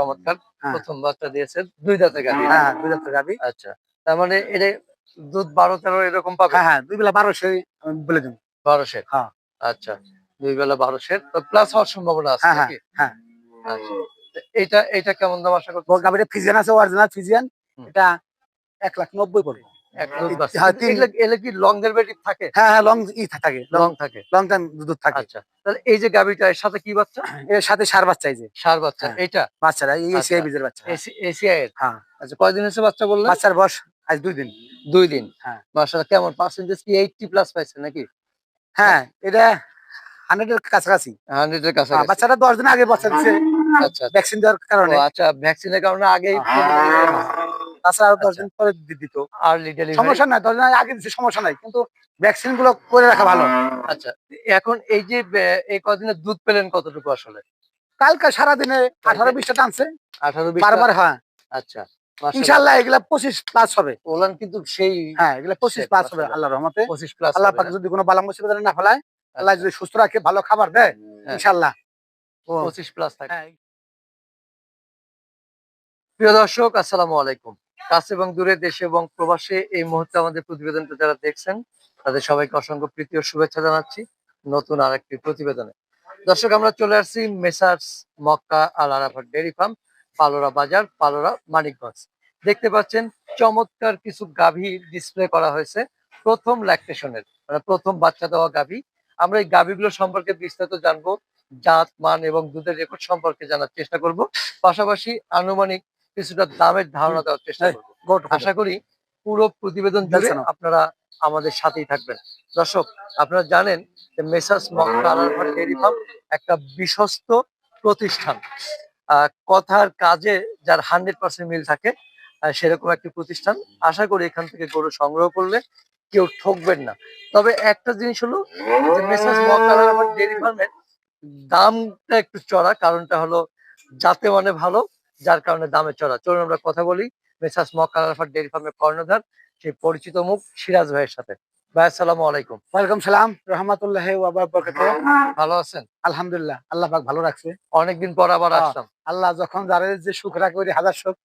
চমৎকার। হ্যাঁ। প্রথম বাচ্চা দিয়েছেন দুই দাঁতে গাভী। হ্যাঁ দুই দাঁতের গাবি আচ্ছা তার মানে এটা দুধ বারো তেরো এরকম পাবে? হ্যাঁ হ্যাঁ দুই বেলা বারোশো বলে দিন বারোশো হ্যাঁ। আচ্ছা দুই বেলা বারো তো প্লাস হওয়ার সম্ভাবনা আছে হ্যাঁ হ্যাঁ হ্যাঁ। আচ্ছা এটা এটা কেমন দাম আশা করব গাবিটা ফিজিয়ান আছে অরিজিনাল ফিজিয়ান এটা এক লাখ নব্বই পড়বে। হ্যাঁ, কি লং ডেলিভারি থাকে? হ্যাঁ হ্যাঁ লং ই থাকে লং থাকে। লং টাইম দুধ থাকে। আচ্ছা। তাহলে এই যে গাবিটা এর সাথে কি বাচ্চা? এর সাথে সার বাচ্চা এই যে। সার বাচ্চা হ্যাঁ। এটা বাচ্চারা এই আচ্ছা। এসিআই বীজের বাচ্চা। এসিআই এর? হ্যাঁ। আচ্ছা কয়দিন হচ্ছে বাচ্চা বললেন? বাচ্চার বয়স আজ দুই দিন। দুই দিন। হ্যাঁ। মাশাআল্লাহ কেমন? পার্সেন্টেজ কি এইটটি প্লাস পাইছে নাকি? হ্যাঁ এটা কাছাকাছি। হান্ড্রেড এর কাছে বাচ্চারা দশ দিন আগে বাচ্চা দিচ্ছে আচ্ছা ভ্যাকসিন দেওয়ার কারণে। আচ্ছা ভ্যাকসিনের কারণে আগেই তাছাড়া আরও দশ আচ্ছা। দিন পরে দিত। Early delivery. সমস্যা নাই দশ দিন আগে দিচ্ছে সমস্যা নাই কিন্তু ভ্যাকসিনগুলো করে রাখা ভালো। আচ্ছা এখন এই যে এই কদিনে দুধ পেলেন কতটুকু আসলে? কালকে সারাদিনে আঠারো বিশটা টানছে। আঠারো বিশ বারবার হ্যাঁ। আচ্ছা এগুলা পঁচিশ প্লাস হবে। ওলান কিন্তু সেই হ্যাঁ এগুলা প্লাস হবে হবে। আল্লাহ রহমতে। পঁচিশ প্লাস আল্লাহ পাক যদি কোনো বালা মুসিবত না ফেলায় আল্লাহ যদি সুস্থ রাখে ভালো খাবার দেয় হ্যাঁ। ইনশাল্লাহ ও। পঁচিশ প্লাস থাকে। হ্যাঁ। প্রিয় দর্শক আসসালামু আলাইকুম। কাছে এবং দূরে দেশে এবং প্রবাসে এই মুহূর্তে আমাদের প্রতিবেদনটা যারা দেখছেন, তাদের সবাইকে অসংখ্য প্রীতি ও শুভেচ্ছা জানাচ্ছি নতুন আর একটি প্রতিবেদনে। দর্শক, আমরা চলে আসছি মেসার্স মক্কা আল আরাফার ডেয়ারি ফার্ম, পালোরা বাজার, পালোরা মানিকগঞ্জ। দেখতে পাচ্ছেন, চমৎকার কিছু গাভী ডিসপ্লে করা হয়েছে প্রথম ল্যাকটেশনের মানে প্রথম বাচ্চা দেওয়া গাভী। আমরা এই গাভীগুলো সম্পর্কে বিস্তারিত জানব, জাত, মান এবং দুধের রেকর্ড সম্পর্কে জানার চেষ্টা করব। পাশাপাশি আনুমানিক কিছুটা দামের ধারণা দেওয়ার চেষ্টা করব। আশা করি পুরো প্রতিবেদন জুড়ে আপনারা আমাদের সাথেই থাকবেন। দর্শক আপনারা জানেন যে মেসার্স মক্কা ডেয়ারি ফার্ম একটা বিশ্বস্ত প্রতিষ্ঠান। কথার কাজে যার হান্ড্রেড পার্সেন্ট মিল থাকে সেরকম একটি প্রতিষ্ঠান। আশা করি এখান থেকে গরু সংগ্রহ করলে কেউ ঠকবেন না। তবে একটা জিনিস হলো যে মেসার্স মক্কা ডেয়ারি ফার্মের দামটা একটু চড়া কারণটা হলো যাতে মানে ভালো যার কারণে দামে চড়া। চলুন আমরা কথা বলি মেসাস মক্কা আলফার ডেয়ারি ফার্মের কর্ণধার সেই পরিচিত মুখ সিরাজ ভাইয়ের সাথে। ভাই আসসালামু আলাইকুম। ওয়ালাইকুম সালাম রহমতুল্লাহ ভালো আছেন? আলহামদুলিল্লাহ আল্লাহ পাক ভালো রাখছে। অনেকদিন পর আবার। আসলাম। আল্লাহ যখন যারা যে সুখ রাখে হাজার সুখ।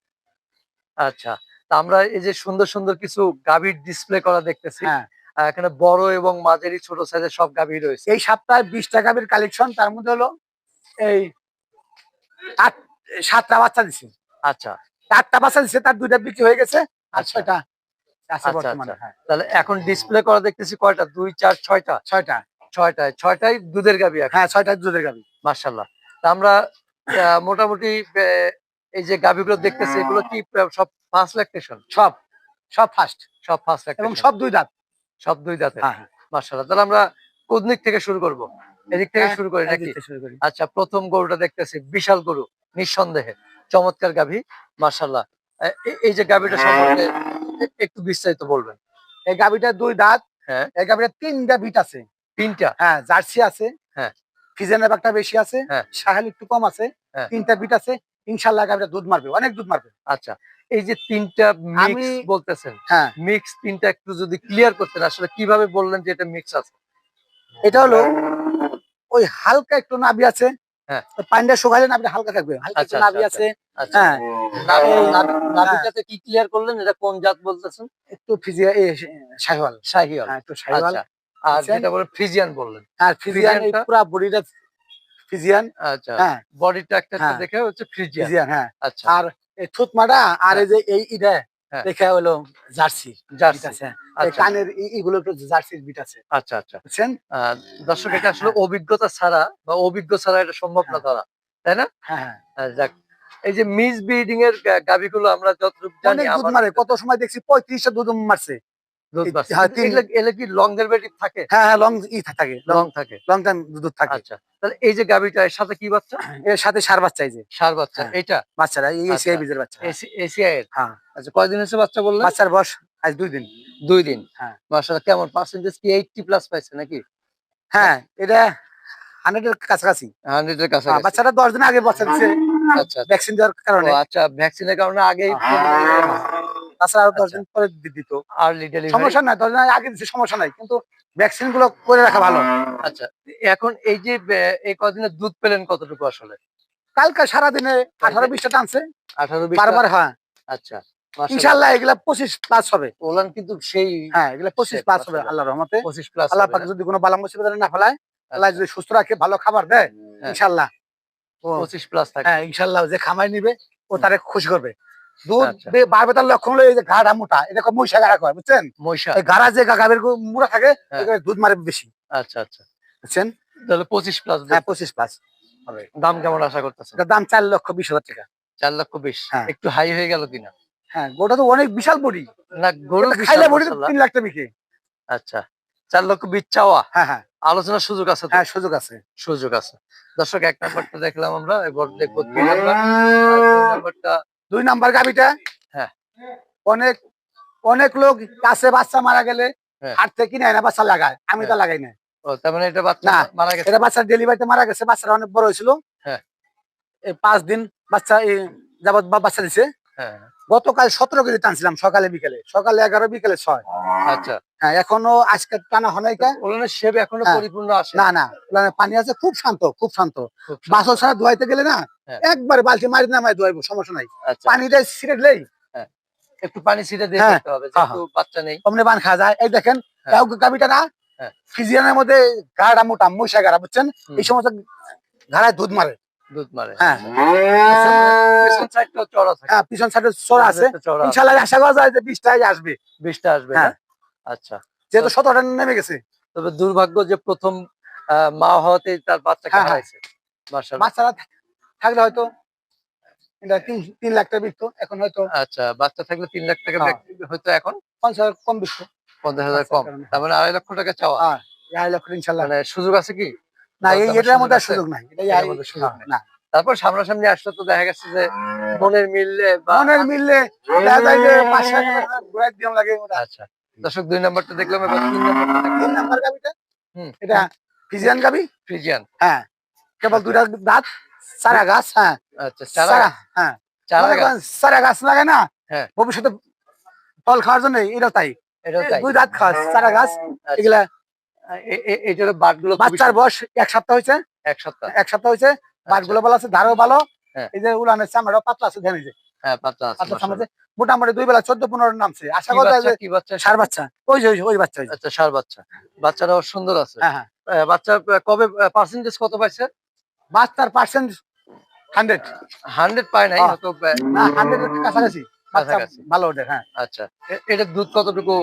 আচ্ছা তা আমরা এই যে সুন্দর সুন্দর কিছু গাভীর ডিসপ্লে করা দেখতেছি। হ্যাঁ। এখানে বড় এবং মাঝারি ছোট সাইজের সব গাভী রয়েছে। এই সপ্তাহে বিশটা টাকা কালেকশন তার মধ্যে হলো এই আট সাতটা বাচ্চা দিছে। আচ্ছা। আটটা বাচ্চা দিছে তার দুইটা বিক্রি হয়ে গেছে আর আচ্ছা। ছয়টা আচ্ছা, আচ্ছা। হ্যাঁ। তাহলে এখন ডিসপ্লে করা দেখতেছি কয়টা? দুই চার ছয়টা? ছয়টা। ছয়টায় ছয়টাই দুধের গাভী হ্যাঁ ছয়টা দুধের গাবি মার্শাল্লাহ তা আমরা মোটামুটি এই যে গাভীগুলো দেখতেছি এগুলো কি সব ফার্স্ট ল্যাকটেশন সব সব ফার্স্ট সব ফার্স্ট এবং সব দুই দাঁত। সব দুই দাঁতে? হ্যাঁ হ্যাঁ। মার্শাল্লাহ তাহলে আমরা কোন থেকে শুরু করব? এদিক থেকে হ্যাঁ, শুরু করি নাকি? শুরু করি। আচ্ছা প্রথম গরুটা দেখতেছি বিশাল গরু। নিঃসন্দেহে। চমৎকার গাভী মার্শাল্লাহ এই যে গাভীটা সম্পর্কে একটু বিস্তারিত বলবেন। এই গাবিটা দুই দাঁত হ্যাঁ। এই গাবিটা তিনটা বিট আছে। তিনটা? হ্যাঁ জার্সি আছে। হ্যাঁ। ফিজেনের একটা বেশি আছে। হ্যাঁ। সাহেল একটু কম আছে। হ্যাঁ। তিনটা বিট আছে। ইনশাল্লাহ গাবিটা দুধ মারবে অনেক দুধ মারবে। আচ্ছা। এই যে তিনটা মিক্স বলতেছেন হ্যাঁ। মিক্স তিনটা একটু যদি ক্লিয়ার করতেন আসলে কীভাবে বললেন যে এটা মিক্স আছে? এটা হলো ওই হালকা একটু নাভি আছে। হ্যাঁ। পানিটা শুকাইলে নাভিটা হালকা থাকবে। হালকা একটু আচ্ছা, নাভি আচ্ছা, আছে। আচ্ছা। হ্যাঁ। নাভিটাতে কি ক্লিয়ার করলেন? এটা কোন জাত বলতেছেন? একটু ফিজিয়া শাহিওয়াল। শাহিয়াল হ্যাঁ একটু শাহিওয়াল। আচ্ছা। আর যেটা বলে ফ্রিজিয়ান বললেন। আর ফিজিয়ান এই পুরা বডিটা ফিজিয়ান। আচ্ছা। হ্যাঁ। বডি ট্রাকটা হ্যাঁ। দেখে হচ্ছে ফিজিয়ান। হ্যাঁ। আচ্ছা। আর এই থুতমাটা আর এই যে এই হ্যাঁ। দেখে হলো জার্সি জার্সি। আছে আচ্ছা। কানের ই- একটু জার্সির বিট আছে। আচ্ছা আচ্ছা। বুঝছেন? দর্শক এটা আসলে অভিজ্ঞতা ছাড়া বা অভিজ্ঞ ছাড়া এটা সম্ভব না হ্যাঁ। তাই না? হ্যাঁ হ্যাঁ। যাক। এই যে মিস ব্রিডিং এর আমরা যতটুকু জানি দুধ মারে কত সময় দেখছি পঁয়ত্রিশটা দুধ মারছে। এই- বাড়ছে। হ্যাঁ, কিন্তু তিন- এগুলো এগুলো লং থাকে? হ্যাঁ হ্যাঁ লং ই থাকে। লং লং থাকে। লং টাইম দুধ থাকে। আচ্ছা। তাহলে এই যে এর সাথে কি বাচ্চা? এর সাথে সার বাচ্চা এই যে। সার বাচ্চা হ্যাঁ। এটা বাচ্চারা এই আচ্ছা। এসিআই বীজের বাচ্চা। এসিআই এর? হ্যাঁ। আচ্ছা কয়দিন হচ্ছে বাচ্চা বললেন? বাচ্চার বয়স আজ দুই দিন। দুই দিন? হ্যাঁ। কেমন পার্সেন্টেজ কি এইটটি প্লাস পাইছে নাকি? হ্যাঁ এটা কাছাকাছি। হান্ড্রেড এর কাছে হ্যাঁ, বাচ্চারা দশ দিন আগে বাচ্চা দিচ্ছে আচ্ছা ভ্যাকসিন দেওয়ার কারণে। আচ্ছা ভ্যাকসিনের কারণে আগেই তাছাড়া আরও দশ আচ্ছা। দিন পরে দি- দিত। আর্লি ডেলিভারি সমস্যা নাই দশ দিন আগে দিচ্ছে সমস্যা নাই। কিন্তু ভ্যাকসিনগুলো করে রাখা ভালো। আচ্ছা এখন এই যে এই কদিনে দুধ পেলেন কতটুকু আসলে? কালকে সারাদিনে আঠারো বিশটা টানছে। আঠারো বিশ বারবার হ্যাঁ। আচ্ছা। এগুলা প্লাস হবে। ওলান কিন্তু সেই হ্যাঁ এগুলা পঁচিশ সে প্লাস হবে হবে। রহমতে। পঁচিশ প্লাস আল্লাহ পাক যদি কোনো বালা মুসিবত না ফেলায় আল্লাহ যদি সুস্থ রাখে ভালো খাবার দেয়। ইনশাল্লাহ প্লাস থাকে। হ্যাঁ ইনশাল্লাহ যে খামাই নিবে ও তারে খুশি করবে। দুধ। বাড়বে তার লক্ষণ হলো এই যে গাড়া মোটা মহিষা গাড়া কয় বুঝছেন? মহিষা। এই গাড়া যে মোটা থাকে হ্যাঁ। দুধ মারে বেশি আচ্ছা আচ্ছা। বুঝছেন? তাহলে পঁচিশ প্লাস হ্যাঁ প্লাস হবে। দাম কেমন আশা করতেছেন? দাম চার লক্ষ বিশ হাজার টাকা। চার লক্ষ বিশ। হ্যাঁ। একটু হাই হয়ে গেল কিনা? হ্যাঁ গোটা তো অনেক বিশাল বডি। না গরু বিশাল খাইলে বডি। তিন লাখ টাকা বিকে। আচ্ছা চার লক্ষ বিশ চাওয়া। হ্যাঁ হ্যাঁ। আলোচনার সুযোগ আছে হ্যাঁ সুযোগ আছে। সুযোগ আছে। দর্শক এক নাম্বারটা দেখলাম আমরা এবার দেখব দুই নাম্বার নাম্বারটা দুই নাম্বার গাবিটা হ্যাঁ। অনেক অনেক লোক কাছে বাচ্চা মারা গেলে হ্যাঁ। হাট থেকে কিনে না বাচ্চা লাগায়। আমি তো হ্যাঁ। লাগাই না ও তার মানে এটা বাচ্চা মারা গেছে? এটা বাচ্চা ডেলিভারিতে মারা গেছে বাচ্চাটা অনেক বড় হয়েছিল। হ্যাঁ। এই পাঁচ দিন বাচ্চা এই যাবত বাচ্চা দিছে। হ্যাঁ গতকাল সতেরো কেজি টানছিলাম সকালে বিকেলে। সকালে এগারো বিকেলে ছয়। আচ্ছা। হ্যাঁ এখনও আজকে টানা হনাইকা ওলানের শেপ এখনও হ্যাঁ। পরিপূর্ণ আসে না না পানি আছে খুব শান্ত খুব শান্ত। বাসল ছাড়া ধোয়াইতে গেলে না হ্যাঁ। একবার বালতি মারি নামাই ধোয়াইবো সমস্যা নাই। আচ্ছা। পানিটা ছিটেলেই একটু পানি ছিটে দিয়ে হ্যাঁ, হবে হ্যাঁ, বাচ্চা নেই। অমনি বান খাওয়া যায়। এই দেখেন হ্যাঁ। গাবিটা না? হ্যাঁ। ফিজিয়ানের মধ্যে গাড়া মোটা মহিষা গাড়া বুঝছেন? এই সমস্ত ঘাড়ায় দুধ মারে। দুধ মারে হ্যাঁ। পেছন সাইডটাও চড়া থাকে। হ্যাঁ পিছন সাইডে চড়া আছে। আশা করা যায় যে আসবে। হ্যাঁ। আচ্ছা। যেহেতু নেমে গেছে। তবে দুর্ভাগ্য যে প্রথম মা হওয়াতে তার বাচ্চাকে। হারাইছে বাচ্চারা থাকলে হয়তো এটা তিন তিন লাখ টাকা বিকতো এখন হয়তো আচ্ছা বাচ্চা থাকলে তিন লাখ টাকা হ্যাঁ। হয়তো এখন? পঞ্চাশ কম বিকতো পঞ্চাশ হাজার কম। তার মানে আড়াই লক্ষ টাকা চাওয়া। আড়াই লক্ষ ইনশাল্লাহ মানে সুযোগ আছে কি? না এটার মধ্যে সুযোগ নাই। হ্যাঁ। না তারপর সামনাসামনি আসলে তো দেখা গেছে যে মনের মিললে মনের মিললে দেখা যায় যে পাঁচশো টাকা ঘুরাই দিয়ম লাগে আচ্ছা। দর্শক দুই নাম্বারটা দেখলাম এবার তিন নাম্বারটা তিন দেখলাম গাবিটা? হুম। এটা ফিজিয়ান গাবি? ফ্রিজিয়ান হ্যাঁ। কেবল দুইটা দাঁত গাছ হ্যাঁ। আচ্ছা হ্যাঁ। গাছ। না হ্যাঁ। ভবিষ্যতে ফল খাওয়ার জন্য এটা তাই। তাই। দুই দাঁত খাওয়া চারা গাছ আচ্ছা, এগুলা এ- এ- এটারগুলো বাচ্চার বয়স এক সপ্তাহ হয়েছে? এক সপ্তাহ। এক সপ্তাহ হয়েছে? বাটগুলো ভালো আছে? ধারও ভালো? হ্যাঁ। এই যে উলানের চামড়াও পাতলা আছে ধ্যান এই যে হ্যাঁ মোটামুটি দুই বেলা চোদ্দ পনেরো নামছে। আশা করা যায় বাচ্চা, কি বাচ্চা? সার বাচ্চা। ওই যে ওই বাচ্চা আচ্ছা সার বাচ্চা। বাচ্চারাও সুন্দর আছে। হ্যাঁ বাচ্চা কবে পার্সেন্টেজ কত পাইছে? বাচ্চার পার্সেন্ট হান্ড্রেড হান্ড্রেড পায় নাই হান্ড্রেড কাছাকাছি। ভালো ওদের হ্যাঁ। আচ্ছা। এ- এটার দুধ কতটুকু?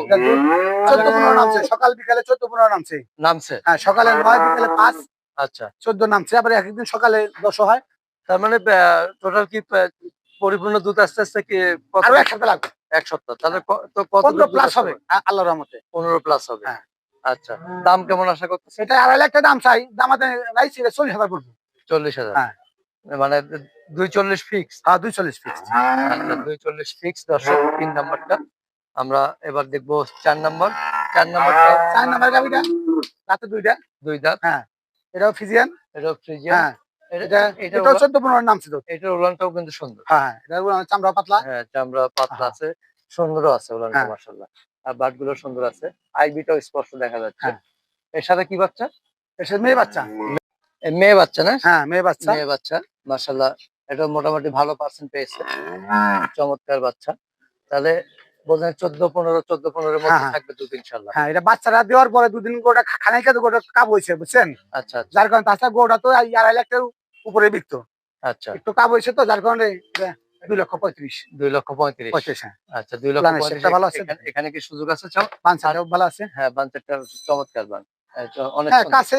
চোদ্দ পনেরো নামছে সকাল বিকালে চোদ্দ পনেরো নামছে। নামছে? হ্যাঁ সকালে নয় বিকালে পাঁচ আচ্ছা। চোদ্দ নামছে আবার এক একদিন সকালে দশ হয়। তার মানে টোটাল কি পরিপূর্ণ দুধ আস্তে আস্তে কি আরও এক সপ্তাহ লাগবে। এক সপ্তাহ। তাহলে পনেরো প্লাস হবে আ- আল্লাহর রহমতে। পনেরো প্লাস হবে। হ্যাঁ। আচ্ছা দাম কেমন আশা করতেছে সেটা আড়াই লাখ টাকা দাম চাই দামাতে রাইছি চল্লিশ হাজার পড়বে। চল্লিশ হাজার। হ্যাঁ। মানে দুই চল্লিশ ফিক্স হ্যাঁ দুই চল্লিশ ফিক্স আচ্ছা দুই চল্লিশ ফিক্স দর্শক তিন নাম্বারটা। আমরা এবার দেখব চার নাম্বার। চার নাম্বারটা চার নাম্বার গাবিটা রাতে দুইটা? দুই দাঁত। এটাও ফিজিয়ান এটা ফ্রিজিয়ান হ্যাঁ। এটা এটা এটা এটাও চোদ্দ পনেরো নামছে তো এটার উলানটাও কিন্তু সুন্দর। হ্যাঁ হ্যাঁ। এটা চামড়া পাতলা। হ্যাঁ চামড়া পাতলা হ্যাঁ। আছে। সুন্দরও আছে উলানটা হ্যাঁ। মাশাআল্লাহ। আর বাটগুলো সুন্দর আছে। আইবিটাও স্পষ্ট দেখা যাচ্ছে। হ্যাঁ। এর সাথে কি বাচ্চা? এটা মেয়ে বাচ্চা। মেয়ে বাচ্চা না? হ্যাঁ মেয়ে বাচ্চা। মেয়ে বাচ্চা মাশাআল্লাহ। এটা মোটামুটি ভালো পার্সেন্ট পেয়েছে। চমৎকার বাচ্চা। তাহলে চোদ্দ পনেরো চোদ্দ মধ্যে হ্যাঁ, হ্যাঁ। থাকবে দুধ ইনশাল্লাহ হ্যাঁ এটা বাচ্চারা দেওয়ার পরে দুদিন গোটা খানাই খেতে গোটা হয়েছে বুঝছেন? আচ্ছা আচ্ছা। যার কারণে তাছাড়া গোটা তো আড়াই লাখ উপরে বিকতো। আচ্ছা। একটু কাব হয়েছে তো যার কারণে দুই লক্ষ পঁয়ত্রিশ। দুই লক্ষ পঁয়ত্রিশ। হ্যাঁ। আচ্ছা দুই লক্ষ পঁয়ত্রিশ। ভালো আছে? এখানে- কি সুযোগ আছে ভালো আছে। হ্যাঁ চমৎকার বান। অনেক হ্যাঁ কাছে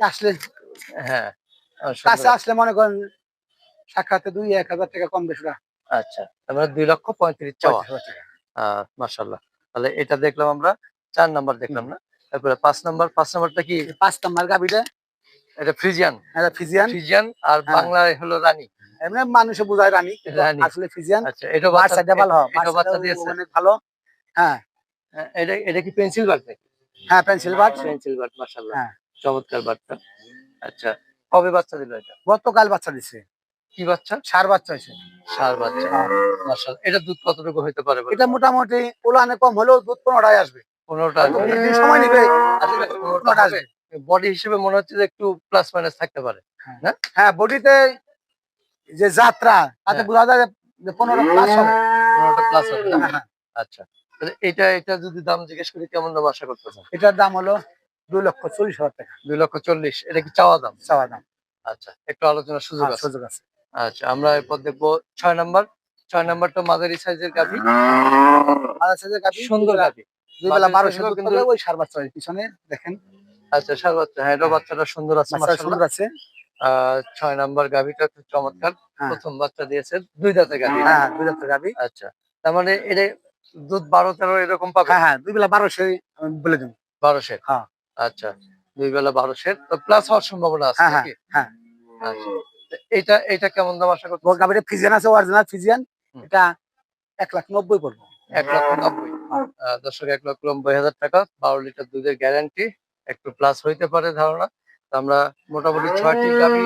আসলে হ্যাঁ কাছে আসলে মনে করেন সাক্ষাতে দুই এক হাজার টাকা কম বেশি আচ্ছা তারপরে দুই লক্ষ পঁয়ত্রিশ চাওয়া। আহ তাহলে এটা দেখলাম আমরা চার নাম্বার দেখলাম না? তারপরে পাঁচ নাম্বার পাঁচ নাম্বারটা কি? পাঁচ নাম্বার গাবিটা এটা ফ্রিজিয়ান। এটা ফিজিয়ান ফ্রিজিয়ান আর হ্যাঁ। বাংলায় হলো রানী। এমনি মানুষে বোঝায় রানী। আসলে ফিজিয়ান আচ্ছা এটা বার বাচ্চা সাইডে ভালো হয় এটা বাচ্চা দিয়েছে। অনেক ভালো। হ্যাঁ। এটা এটা কি পেন্সিল বাট হ্যাঁ পেন্সিল বাট পেন্সিল বাট মাশাল্লাহ হ্যাঁ। চমৎকার বাটটা আচ্ছা কবে বাচ্চা দিল এটা? গতকাল বাচ্চা দিছে। কি বাচ্চা? সার বাচ্চা হয়েছে। সার বাচ্চা। এটা দুধ কতটুকু হইতে পারে এটা মোটামুটি ওলানে কম হলেও দুধ পনেরোটাই আসবে। পনেরোটা সময় নিবে পনেরোটা আসবে। বডি হিসেবে মনে হচ্ছে যে একটু প্লাস মাইনাস থাকতে পারে হ্যাঁ। বডিতে যে যাত্রা তাতে হ্যাঁ। বোঝা যায় যে পনেরো প্লাস হবে। পনেরোটা প্লাস হবে? হ্যাঁ, হ্যাঁ। আচ্ছা। এটা এটা যদি দাম জিজ্ঞেস করি কেমন দাম আশা করতেছেন? এটার দাম হলো দুই লক্ষ চল্লিশ হাজার টাকা। দুই লক্ষ চল্লিশ এটা কি চাওয়া দাম? চাওয়া দাম। আচ্ছা একটু আলোচনার সুযোগ হ্যাঁ, সুযোগ আছে। আচ্ছা আমরা এরপর দেখব ছয় নাম্বার। ছয় নাম্বারটা মাঝারি সাইজের গাভি। মাদার সাইজের গাভী সুন্দর গাভি। দুই বেলা বাজারে বারোশো কিন্তু কিন্তু- ওই সার বাচ্চা পিছনে দেখেন। আচ্ছা সার বাচ্চা হ্যাঁ এটা বাচ্চাটা সুন্দর আছে সুন্দর আছে। ছয় নাম্বার গাভিটা খুব চমৎকার। হ্যাঁ। প্রথম বাচ্চা দিয়েছে দুই দাঁতের গাভি। হ্যাঁ দুই গাভী। আচ্ছা তার মানে এটা দুধ বারো তেরো এরকম পাবে? হ্যাঁ হ্যাঁ দুই বেলা বারোশো বলে দিন বারোশের? হ্যাঁ। আচ্ছা দুই বেলা প্লাস হওয়ার সম্ভাবনা আছে হ্যাঁ হ্যাঁ হ্যাঁ। আচ্ছা। এটা এটা কেমন দাম আশা করতে ওর গাভীটা ফিজিয়ান আছে অরিজিনাল ফিজিয়ান এটা এক লাখ নব্বই পড়ব। এক লক্ষ নব্বই। দর্শক এক লক্ষ নব্বই হাজার টাকা বারো লিটার দুধের গ্যারান্টি একটু প্লাস হইতে পারে ধারণা। তো আমরা মোটামুটি ছয়টি গাভি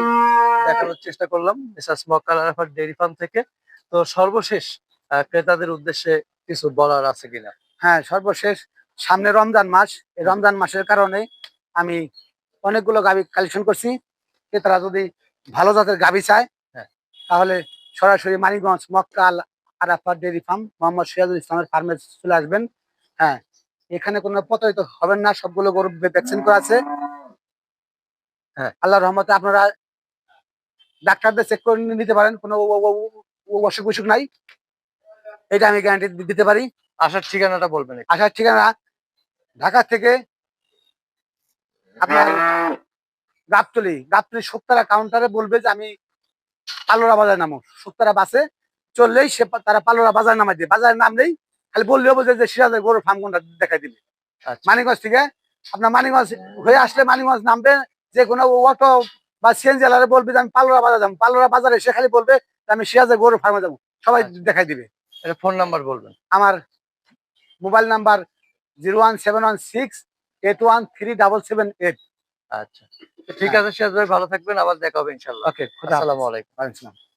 দেখানোর চেষ্টা করলাম মিসাস মক্কাল আরাফাত ডেয়ারি ফার্ম থেকে। তো সর্বশেষ ক্রেতাদের উদ্দেশ্যে কিছু বলার আছে কিনা? হ্যাঁ সর্বশেষ সামনে রমজান মাস। এই রমজান মাসের কারণে আমি অনেকগুলো গাভী কালেকশন করছি। ক্রেতারা যদি ভালো জাতের গাভী চায় হ্যাঁ। তাহলে সরাসরি মানিকগঞ্জ মক্কাল আরাফাত ডেয়ারি ফার্ম মোহাম্মদ সিরাজুল ইসলামের ফার্মে চলে আসবেন হ্যাঁ এখানে কোনো প্রতারিত হবেন না সবগুলো গরু ভ্যাকসিন করা আছে হ্যাঁ। আল্লাহ রহমতে আপনারা ডাক্তারদের চেক করে নিতে পারেন কোনো অসুখ বিসুখ নাই এটা আমি গ্যারান্টি দিতে পারি আসার ঠিকানাটা বলবেন। আসার ঠিকানা ঢাকা থেকে আপনার গাবতলি গাবতলি সত্তরা কাউন্টারে বলবে যে আমি পালোরা বাজার নামো। সত্তরা বাসে চললেই সে তারা পালোরা বাজার নামাই দিয়ে বাজারের নামলেই খালি বললেও বলছে যে সিরাজের গরুর ফার্ম কোনটা দেখাই দিবে। আচ্ছা। মানিকগঞ্জ থেকে আপনার মানিকগঞ্জ হয়ে আসলে মানিকগঞ্জ নামবে যে কোনো অটো বা সিএনজি আলারে বলবে যে আমি পালোরা বাজার যাব। পালোরা বাজারে সে খালি বলবে যে আমি সিরাজের গরুর ফার্মে যাব। সবাই আচ্ছা। দেখাই দিবে। ফোন নাম্বার বলবেন। আমার mobile number zero one seven one six eight one three double seven eight আচ্ছা। ঠিক আছে সিরাজ ভাই ভালো থাকবেন আবার দেখা হবে ইনশাল্লাহ। ওকে আসসালামু আলাইকুম। আলাইকুম